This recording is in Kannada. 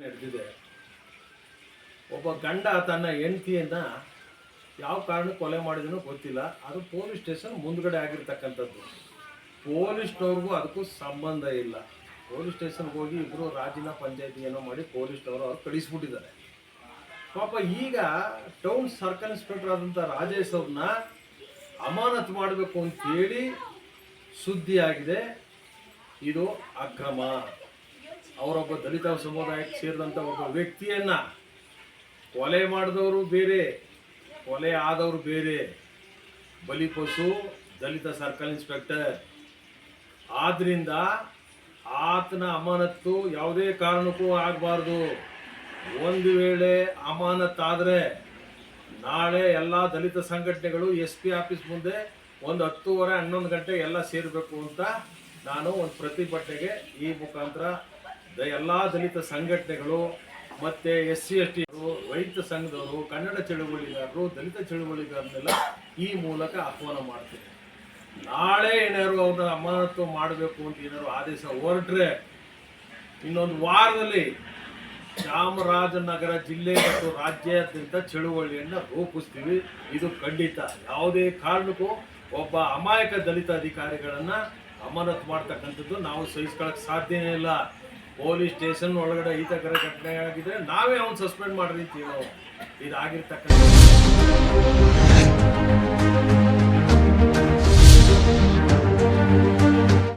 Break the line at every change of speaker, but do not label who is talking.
ನಡೆದಿದೆ. ಒಬ್ಬ ಗಂಡ ತನ್ನ ಹೆಂಡತಿಯನ್ನ ಯಾವ ಕಾರಣಕ್ಕೆ ಕೊಲೆ ಮಾಡಿದನೋ ಗೊತ್ತಿಲ್ಲ. ಅದು ಪೊಲೀಸ್ ಸ್ಟೇಷನ್ ಮುಂದ್ಗಡೆ ಆಗಿರ್ತಕ್ಕಂಥದ್ದು. ಪೊಲೀಸ್ನವ್ರಿಗೂ ಅದಕ್ಕೂ ಸಂಬಂಧ ಇಲ್ಲ. ಪೊಲೀಸ್ ಸ್ಟೇಷನ್ಗೆ ಹೋಗಿ ಇಬ್ಬರು ರಾಜಿನ ಪಂಚಾಯತಿ ಏನೋ ಮಾಡಿ ಪೊಲೀಸ್ನವರು ಅವ್ರು ಕಳಿಸ್ಬಿಟ್ಟಿದ್ದಾರೆ. ಪಾಪ ಈಗ ಟೌನ್ ಸರ್ಕಲ್ ಇನ್ಸ್ಪೆಕ್ಟರ್ ಆದಂಥ ರಾಜೇಶ್ ಅವ್ರನ್ನ ಅಮಾನತ್ ಮಾಡಬೇಕು ಅಂತೇಳಿ ಸುದ್ದಿ ಆಗಿದೆ ಇದು ಅಕ್ರಮ. ಅವರೊಬ್ಬ ದಲಿತ ಸಮುದಾಯಕ್ಕೆ ಸೇರಿದಂಥ ಒಬ್ಬ ವ್ಯಕ್ತಿಯನ್ನ ಕೊಲೆ ಮಾಡಿದವರು ಬೇರೆ, ಕೊಲೆ ಆದವರು ಬೇರೆ. ಬಲಿಪಶು ದಲಿತ ಸರ್ಕಲ್ ಇನ್ಸ್ಪೆಕ್ಟರ್. ಆದ್ದರಿಂದ ಆತನ ಅಮಾನತ್ತು ಯಾವುದೇ ಕಾರಣಕ್ಕೂ ಆಗಬಾರ್ದು. ಒಂದು ವೇಳೆ ಅಮಾನತ್ತಾದರೆ ನಾಳೆ ಎಲ್ಲ ದಲಿತ ಸಂಘಟನೆಗಳು, ಎಸ್ ಪಿ ಆಫೀಸ್ ಮುಂದೆ ಒಂದು ಹತ್ತೂವರೆ ಹನ್ನೊಂದು ಗಂಟೆ ಎಲ್ಲ ಸೇರಬೇಕು ಅಂತ ನಾನು ಒಂದು ಪ್ರತಿಭಟನೆಗೆ ಈ ಮುಖಾಂತರ ಎಲ್ಲ ದಲಿತ ಸಂಘಟನೆಗಳು ಮತ್ತು ಎಸ್ ಸಿ ಎಸ್ ಟಿ ರೈತ ಸಂಘದವರು, ಕನ್ನಡ ಚಳುವಳಿಗಾರರು, ದಲಿತ ಚಳುವಳಿಗಾರನ್ನೆಲ್ಲ ಈ ಮೂಲಕ ಆಹ್ವಾನ ಮಾಡ್ತೀನಿ ನಾಳೆ ಏನಾದ್ರು ಅವ್ರನ್ನ ಅಮಾನತು ಮಾಡಬೇಕು ಅಂತ ಏನಾದ್ರು ಆದೇಶ ಹೊರಟ್ರೆ ಇನ್ನೊಂದು ವಾರದಲ್ಲಿ ಚಾಮರಾಜನಗರ ಜಿಲ್ಲೆ ಮತ್ತು ರಾಜ್ಯಾದ್ಯಂತ ಚಳುವಳಿಯನ್ನು ರೂಪಿಸ್ತೀವಿ. ಇದು ಖಂಡಿತ. ಯಾವುದೇ ಕಾರಣಕ್ಕೂ ಒಬ್ಬ ಅಮಾಯಕ ದಲಿತ ಅಧಿಕಾರಿಗಳನ್ನ ಅಮಾನತು ಮಾಡ್ತಕ್ಕಂಥದ್ದು ನಾವು ಸಹಿಸ್ಕೊಳಕ್ ಸಾಧ್ಯನೇ ಇಲ್ಲ. ಪೊಲೀಸ್ ಸ್ಟೇಷನ್ ಒಳಗಡೆ ಈತಕರ ಘಟನೆ ಆಗಿದ್ರೆ ನಾವೇ ಅವ್ನು ಸಸ್ಪೆಂಡ್ ಮಾಡಿರ್ತೀವಿ ನಾವು ಇದಾಗಿರ್ತಕ್ಕಂಥ